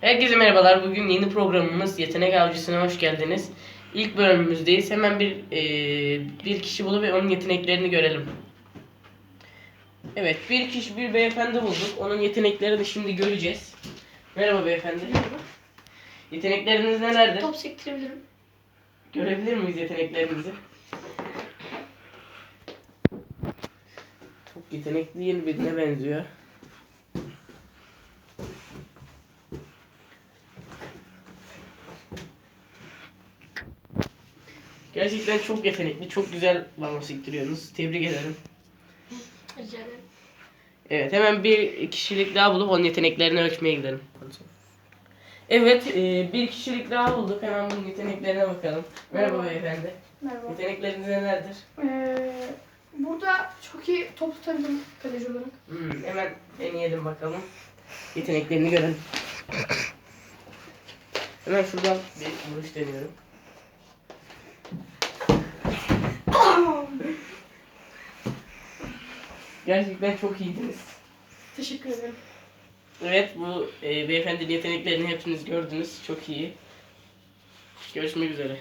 Herkese merhabalar. Bugün yeni programımız Yetenek Avcısı'na hoş geldiniz. İlk bölümümüzdeyiz. Hemen bir eee, bir kişi bulup ve onun yeteneklerini görelim. Evet, bir kişi bir beyefendi bulduk. Onun yeteneklerini şimdi göreceğiz. Merhaba beyefendi. Yetenekleriniz nelerdir? Top sektirebilirim. Görebilir miyiz yeteneklerinizi? Çok yetenekli yeni birine benziyor. Gerçekten çok yetenekli, çok güzel balon sektiriyorsunuz. Tebrik ederim. Rica ederim. Evet, hemen bir kişilik daha bulup onun yeteneklerini ölçmeye gidelim. Evet, e, bir kişilik daha bulduk. Hemen bunun yeteneklerine bakalım. Merhaba Merhaba. beyefendi. Merhaba. Yetenekleriniz nelerdir? Ee, burada çok iyi top tutabilirim kaleci olarak. Hmm, hemen deneyelim bakalım. Yeteneklerini görelim. Hemen şuradan bir vuruş deniyorum. Gerçekten çok iyiydiniz. Teşekkür ederim. Evet bu e, beyefendinin yeteneklerini hepiniz gördünüz. Çok iyi. Görüşmek üzere.